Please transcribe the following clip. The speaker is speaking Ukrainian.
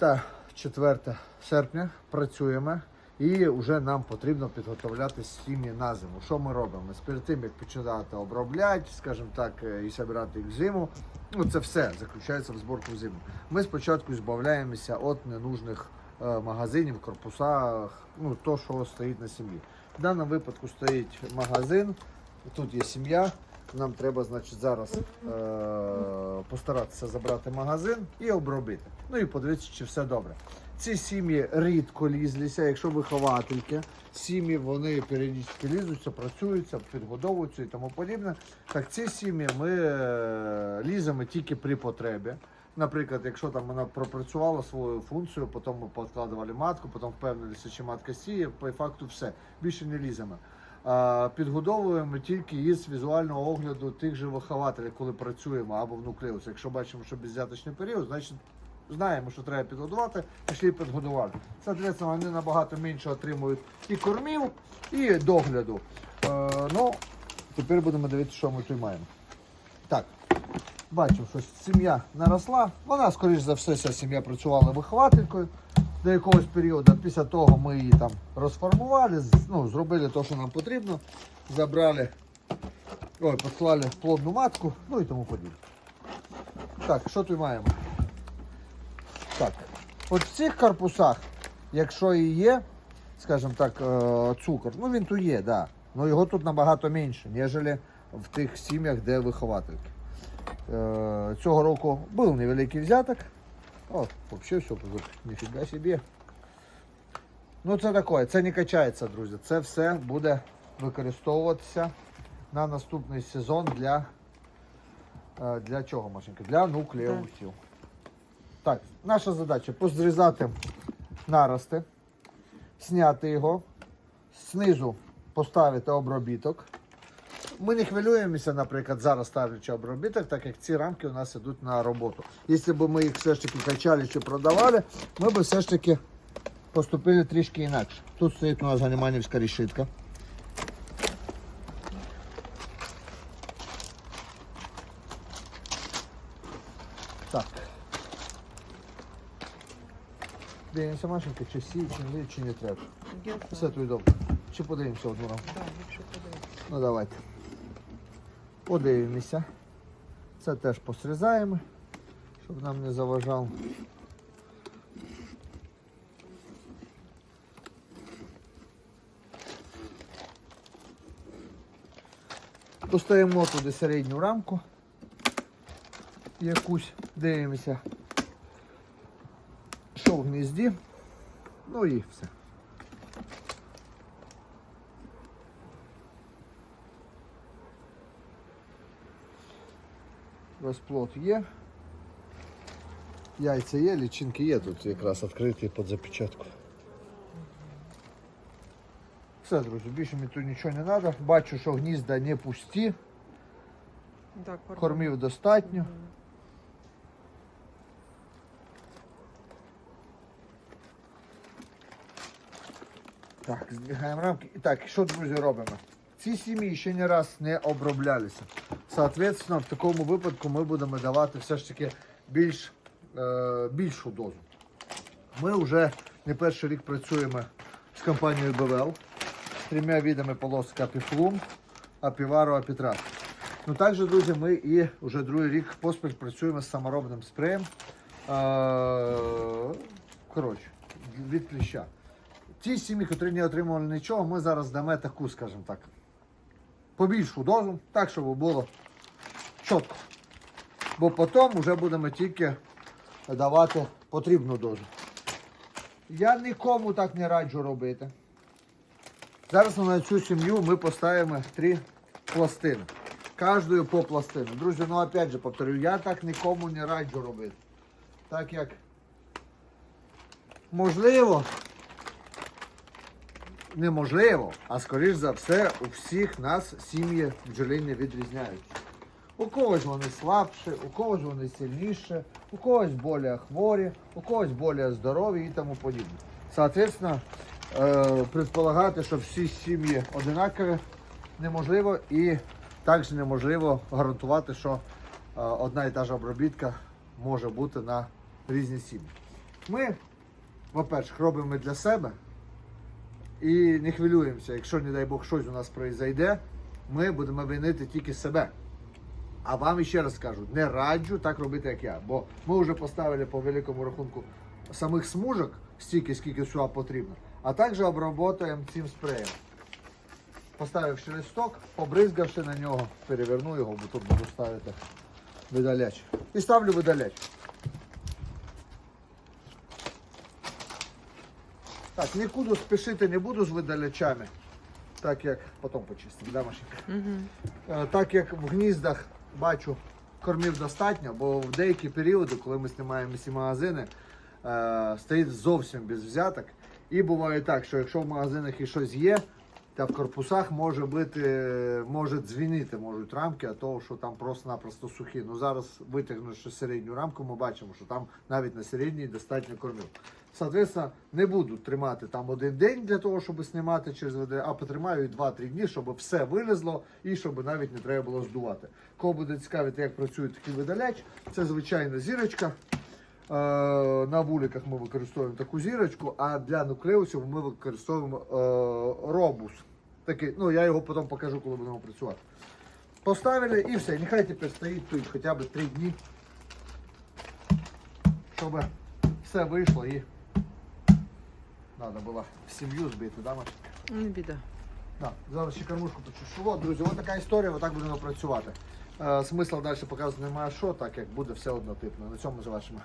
Вітаю 4 серпня. Працюємо і вже нам потрібно підготовляти сім'ї на зиму. Що ми робимо? Перед тим як починати обробляти, скажімо так, е, і збирати їх в зиму. Ну це все заключається в зборку в зиму. Ми спочатку збавляємося від ненужних е, магазинів, корпусах, ну то, що стоїть на сім'ї. В даному випадку стоїть магазин, тут є сім'я. Нам треба, значить, зараз е- постаратися забрати магазин і обробити. Ну і подивитися, чи все добре. Ці сім'ї рідко лізлися, якщо виховательки. Сім'ї вони періодично лізуться, працюються, підгодовуються і тому подібне. Так ці сім'ї ми е, ліземо тільки при потребі. Наприклад, якщо там вона пропрацювала свою функцію, потім ми подкладували матку, потім впевнилися, чи матка сіє, по факту все. Більше не ліземо. Підгодовуємо тільки із візуального огляду тих же вихователів, коли працюємо або в нуклеусі. Якщо бачимо, що беззяточний період, значить знаємо, що треба підгодувати, пішли підгодували. Соответственно, вони набагато менше отримують і кормів, і догляду. Е, ну, тепер будемо дивитися, що ми тут маємо. Так, бачимо, що сім'я наросла. Вона, скоріш за все, ця сім'я працювала вихователькою до якогось періоду. Після того ми її там розформували, ну, зробили те, що нам потрібно. Забрали, ой, послали плодну матку, ну і тому подібне. Так, що тут маємо? Так, от в цих корпусах, якщо і є, скажімо так, е, цукор, ну він тут є, да. Ну його тут набагато менше, ніж в тих сім'ях, де виховательки. Е, Цього року був невеликий взяток. О, взагалі все, ніфіга собі. Ну це таке, це не качається, друзі. Це все буде використовуватися на наступний сезон для, е, для чого, Машенька? Для нуклеусів. Так, наша задача позрізати нарости, зняти його, знизу поставити обробіток. Ми не хвилюємося, наприклад, зараз ставлячи обробіток, так як ці рамки у нас йдуть на роботу. Якщо б ми їх все ж таки качали чи продавали, ми б все ж таки поступили трішки інакше. Тут стоїть у нас ганіманівська рішитка. Так. Дивимося, Машенька, чи всі, чи не, чи не треба. Все тут добре. Чи подивимося одну рамку? Ну давайте. Подивимося. Це теж посрізаємо, щоб нам не заважав. Достаємо туди середню рамку. Якусь дивимося, що в гнізді. Ну і все. Розплод є. Яйця є, лічинки є, тут якраз відкриті під запечатку. Все, друзі, більше мені тут нічого не треба. Бачу, що гнізда не пусті, Так, корм. кормів достатньо. Так, здвигаємо рамки. І так, що, друзі, робимо? Ці сім'ї ще не раз не оброблялися. Соответственно, в такому випадку ми будемо давати все ж таки більш, е, більшу дозу. Ми вже не перший рік працюємо з компанією БВЛ з трьома видами полос Капіфлум, Апіваро, Апітрат. Ну також, друзі, ми і вже другий рік поспіль працюємо з саморобним спреєм. Е, коротше, від кліща. Ті сім'ї, які не отримували нічого, ми зараз дамо таку, скажімо так, побільшу дозу, так, щоб було чітко. Бо потім вже будемо тільки давати потрібну дозу. Я нікому так не раджу робити. Зараз на цю сім'ю ми поставимо три пластини. Кожною по пластину. Друзі, ну опять же повторю, я так нікому не раджу робити. Так як можливо, неможливо, а скоріш за все, у всіх нас сім'ї бджолині відрізняються. У когось вони слабші, у когось вони сильніші, у когось більш хворі, у когось більш здорові і тому подібне. Соответственно, е, предполагати, що всі сім'ї одинакові, неможливо і також неможливо гарантувати, що е, одна і та ж обробітка може бути на різні сім'ї. Ми, по-перше, робимо для себе і не хвилюємося, якщо, не дай Бог, щось у нас произойде, ми будемо винити тільки себе. А вам ще раз кажу, не раджу так робити, як я. Бо ми вже поставили по великому рахунку самих смужок стільки, скільки всього потрібно, а також обработаємо цим спреєм. Поставивши листок, побризгавши на нього, переверну його, бо тут буду ставити видаляч. І ставлю видаляч. Так, нікуди спішити не буду з видалячами, так як потім почистимо, да, Машенька? Угу. Е, Так як в гніздах бачу кормів достатньо, бо в деякі періоди, коли ми знімаємо ці магазини, е, стоїть зовсім без взяток. І буває так, що якщо в магазинах і щось є, та в корпусах може бути, може дзвінити можуть рамки, а того, що там просто-напросто сухі. Ну зараз витягнувши середню рамку, ми бачимо, що там навіть на середній достатньо кормів. Соответственно, не буду тримати там один день для того, щоб знімати через ВД, а потримаю 2-3 дні, щоб все вилізло і щоб навіть не треба було здувати. Кого буде цікавити, як працює такий видаляч, це звичайна зірочка. Е, На вуликах ми використовуємо таку зірочку, а для нуклеусів ми використовуємо е, робус. Такий, ну я його потім покажу, коли будемо працювати. Поставили і все. Нехай тепер стоїть тут хоча б 3 дні, щоб все вийшло і треба було сім'ю збити, да, Маш? Не біда. Да, зараз ще кормушку почушу. Друзі, от така історія, отак будемо працювати. Е, смисл далі показувати немає що, так як буде все однотипно. На цьому завершимо.